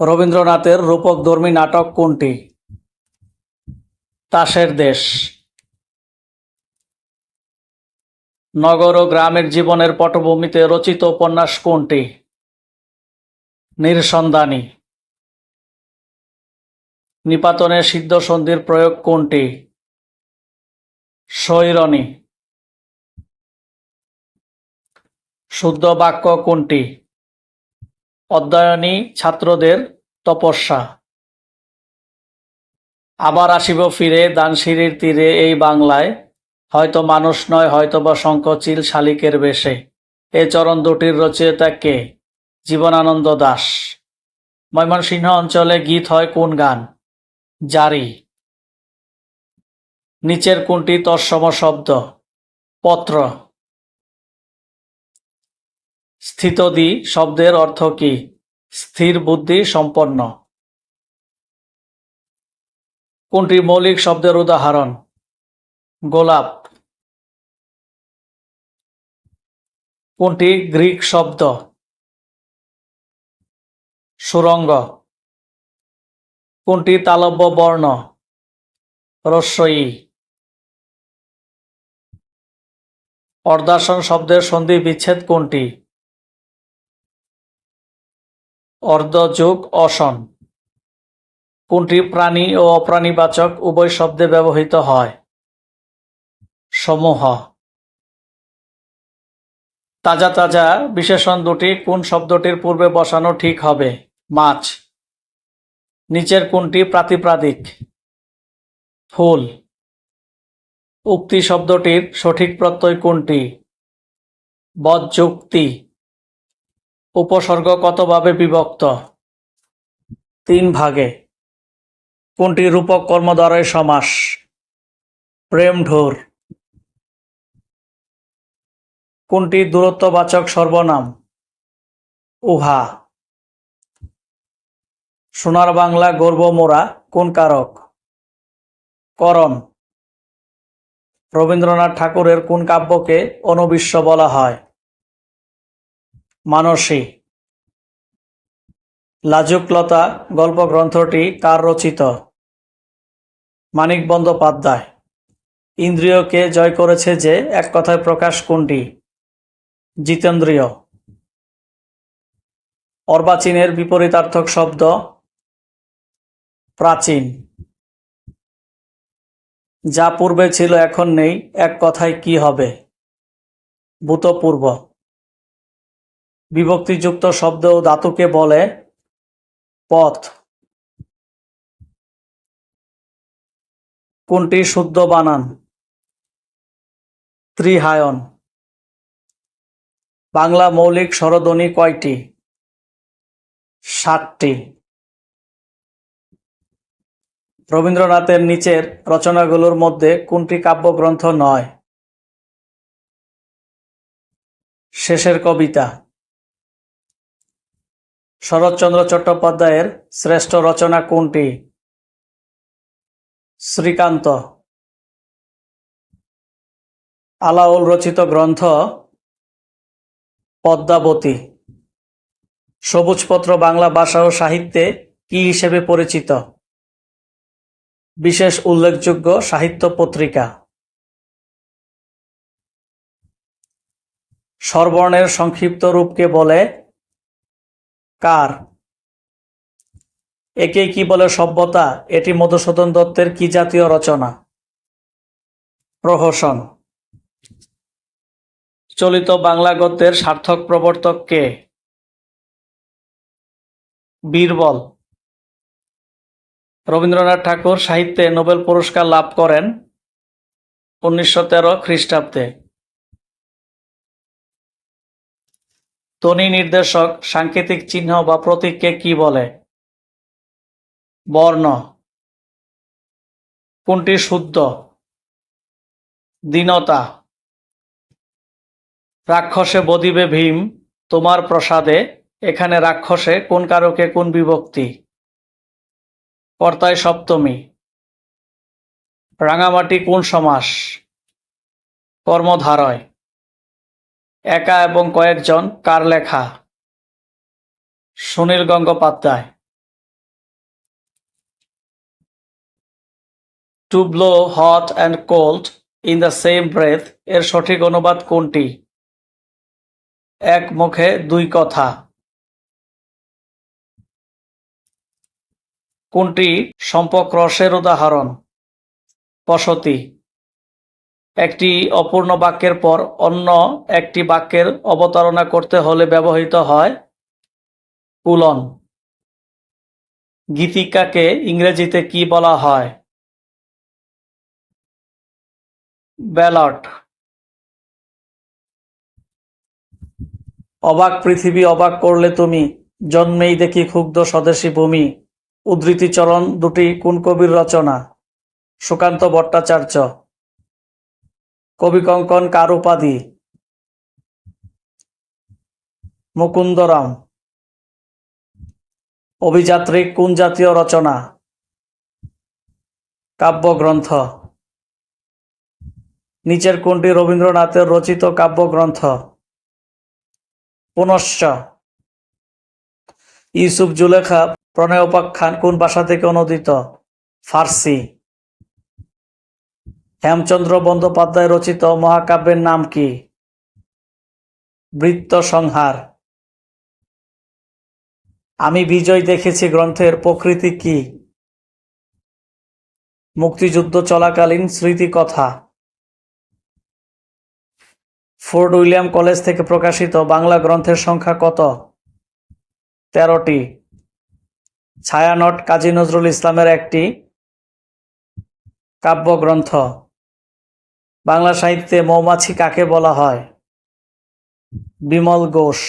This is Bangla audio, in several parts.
রবীন্দ্রনাথের রূপকধর্মী নাটক কোনটি? তাসের দেশ। নগর ও গ্রামের জীবনের পটভূমিতে রচিত উপন্যাস কোনটি? নির্সন্ধানী নিপাতনে সিদ্ধ সন্ধির প্রয়োগ কোনটি? সৈরনী শুদ্ধ বাক্য কোনটি? অধ্যয়নী ছাত্রদের তপস্যা। আবার আসিব ফিরে দানশিরির তীরে এই বাংলায়, হয়তো মানুষ নয়, হয়তোবা শঙ্খচিল শালিকের বেশে। এ চরণ দুটির রচয়িতা কে? জীবনানন্দ দাস। ময়মনসিংহ অঞ্চলে গীত হয় কোন গান? জারি। নিচের কোনটি তৎসম শব্দ? পত্র। স্থিতদি শব্দের অর্থ কি? স্থির বুদ্ধি সম্পন্ন। কোনটি মৌলিক শব্দের উদাহরণ? গোলাপ। কোনটি গ্রিক শব্দ? সুরঙ্গ। কোনটি তালব্য বর্ণ? রস্বই অর্দাসন শব্দের সন্ধি বিচ্ছেদ কোনটি? অর্ধযোগ অসন। কোনটি প্রাণী ও অপ্রাণীবাচক উভয় শব্দে ব্যবহৃত হয়? সমূহ। তাজা তাজা বিশেষণ দুটি কোন শব্দটির পূর্বে বসানো ঠিক হবে? মাছ। নিচের কোনটি প্রাতিপ্রাদিক? ফুল। উক্তি শব্দটির সঠিক প্রত্যয় কোনটি? বজ্যুক্তি উপসর্গ কতভাবে বিভক্ত? তিন ভাগে। কোনটি রূপক কর্মদ্বারয় সমাস? প্রেম ঢোর। কোনটি দূরত্ববাচক সর্বনাম? উহা। সোনার বাংলা গর্ব মোরা, কোন কারক? করণ। রবীন্দ্রনাথ ঠাকুরের কোন কাব্যকে অনুবিশ্ব বলা হয়? মানসী। লাজুকলতা গল্পগ্রন্থটি কার রচিত? মানিক বন্দ্যোপাধ্যায়। ইন্দ্রিয়কে জয় করেছে যে এক কথায় প্রকাশ কোনটি? জিতেন্দ্রিয়। অর্বাচীনের বিপরীতার্থক শব্দ প্রাচীন। যা পূর্বে ছিল, এখন নেই, এক কথায় কি হবে? ভূতপূর্ব। বিভক্তিযুক্ত শব্দ ও ধাতুকে বলে পথ। কোনটি শুদ্ধ বানান? ত্রিহায়ন। বাংলা মৌলিক স্বরধ্বনি কয়টি? ষাটটি রবীন্দ্রনাথের নিচের রচনাগুলোর মধ্যে কোনটি কাব্যগ্রন্থ নয়? শেষের কবিতা। শরৎচন্দ্র চট্টোপাধ্যায়ের শ্রেষ্ঠ রচনা কোনটি? শ্রীকান্ত। আলাউল রচিত গ্রন্থ পদ্মাবতী। সবুজপত্র বাংলা ভাষা ও সাহিত্যে কি হিসেবে পরিচিত? বিশেষ উল্লেখযোগ্য সাহিত্য পত্রিকা। স্বরবর্ণের সংক্ষিপ্ত রূপকে বলে কার? একে কি বলে সভ্যতা? এটি মধুসূদন দত্তের কি জাতীয় রচনা? প্রহসন। চলিত বাংলা গদ্যের সার্থক প্রবর্তক কে? বীরবল। রবীন্দ্রনাথ ঠাকুর সাহিত্যে নোবেল পুরস্কার লাভ করেন উনিশশো তেরো খ্রিস্টাব্দে। ধ্বনি নির্দেশক, সাংকেতিক চিহ্ন বা প্রতীককে কি বলে? বর্ণ। কোনটি শুদ্ধ? দীনতা। রাক্ষসে বদিবে ভীম, তোমার প্রসাদে। এখানে রাক্ষসে কোন কারকে, কোন বিভক্তি? কর্তায় সপ্তমী। রাঙামাটি কোন সমাস? কর্মধারয়। একা এবং কয়েকজন কার লেখা? Sunil Gangopadhyay. To blow, hot and cold, in the same breath, এর সঠিক অনুবাদ কোনটি? এক মুখে দুই কথা। কোনটি? সম্পর্ক রসের উদাহরণ। বসতি। একটি অপূর্ণ বাক্যের পর অন্য একটি বাক্যের অবতারণা করতে হলে ব্যবহৃত হয় কুলন। গীতিকাকে ইংরেজিতে কি বলা হয়? ব্যালট। অবাক পৃথিবী অবাক করলে তুমি, জন্মেই দেখি ক্ষুব্ধ স্বদেশী ভূমি, উদ্ধৃতিচরণ দুটি কোন কবির রচনা, সুকান্ত ভট্টাচার্য। কবি কঙ্কন কার উপাধি মুকুন্দরাম অভিযাত্রিক কোন জাতীয় রচনা, কাব্যগ্রন্থ। নিচের কোনটি রবীন্দ্রনাথের রচিত কাব্যগ্রন্থ? পুনশ্চ। ইউসুফ জুলেখা প্রণয়োপাখ্যান কোন ভাষা থেকে অনুদিত? ফার্সি। হেমচন্দ্র বন্দ্যোপাধ্যায় রচিত মহাকাব্যের নাম কি? বৃত্ত সংহার। আমি বিজয় দেখেছি গ্রন্থের প্রকৃতি কি? মুক্তিযুদ্ধ চলাকালীন স্মৃতিকথা ফোর্ট উইলিয়াম কলেজ থেকে প্রকাশিত বাংলা গ্রন্থের সংখ্যা কত? তেরোটি। ছায়ানট কাজী নজরুল ইসলামের একটি কাব্যগ্রন্থ। বাংলা সাহিত্যে মৌমাছি কাকে বলা হয়? বিমল ঘোষ।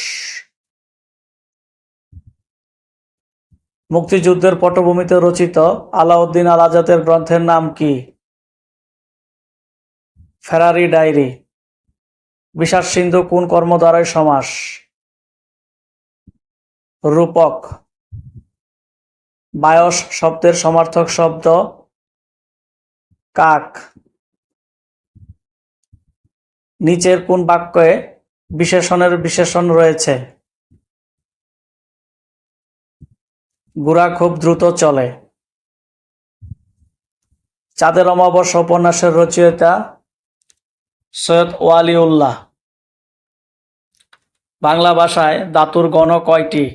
মুক্তিযুদ্ধের পটভূমিতে রচিত আলাউদ্দিন আল আজাদের গ্রন্থের নাম কি? ফেরারি ডায়েরি। বিষাদ সিন্ধু কোন কর্মদ্বারায় সমাস? রূপক। বায়স শব্দের সমার্থক শব্দ কাক। নিচের কোন বাক্যে বিশেষণের বিশেষণ রয়েছে? গুড়া খুব দ্রুত চলে। চাঁদের অমাবস্যা উপন্যাসের রচয়িতা সৈয়দ ওয়ালিউল্লাহ। বাংলা ভাষায় ধাতুর গণ কয়টি?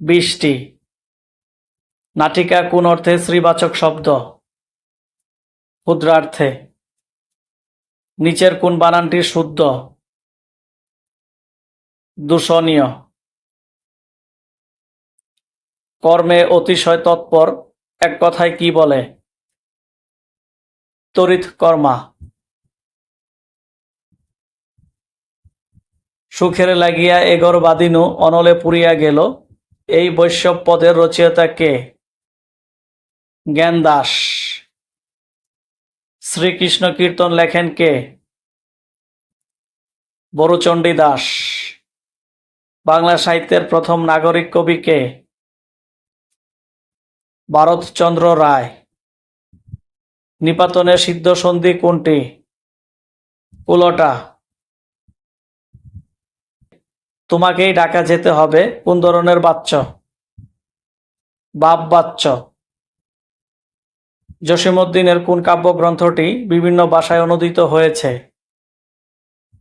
বিশটি। নাটিকা কোন অর্থে শ্রীবাচক শব্দ? ক্ষুদ্রার্থে। নিচের কোন বানানটি শুদ্ধ? দূষণীয়। কর্মে অতিশয় তৎপর, এক কথায় কি বলে? তড়িৎ কর্মা। সুখের লাগিয়া এগর বাদিনু অনলে পুরিয়া গেল। এই বৈষ্ণব পদের রচয়িতা কে? জ্ঞান দাস শ্রীকৃষ্ণ কীর্তন লেখেন কে? বড়চণ্ডী দাস। বাংলা সাহিত্যের প্রথম নাগরিক কবি কে? ভারতচন্দ্র রায়। নিপাতনের সিদ্ধ সন্ধি কোনটি? উলটা। তোমাকেই ডাকা যেতে হবে, কোন ধরনের বাচ্চ? বাপ বাচ্চ। জসিমউদ্দিনের কোন কাব্যগ্রন্থটি বিভিন্ন ভাষায় অনুদিত হয়েছে?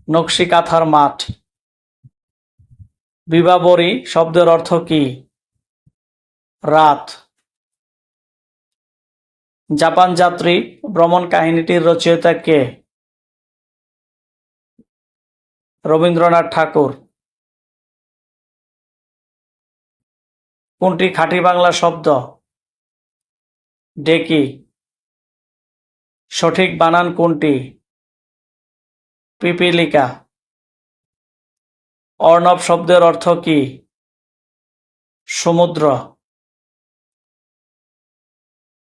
নকশি কাঁথার মাঠ। বিবাবরী শব্দের অর্থ কি? রাত। জাপান যাত্রী ভ্রমণ কাহিনীটির রচয়িতা কে? রবীন্দ্রনাথ ঠাকুর। কোনটি খাঁটি বাংলা শব্দ? ডেকি। সঠিক বানান কোনটি? পিপিলিকা। অর্ণব শব্দের অর্থ কি? সমুদ্র।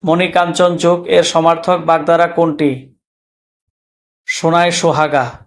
মণিকাঞ্চন যুগ এর সমার্থক বাগদারা কোনটি? সোনায় সোহাগা।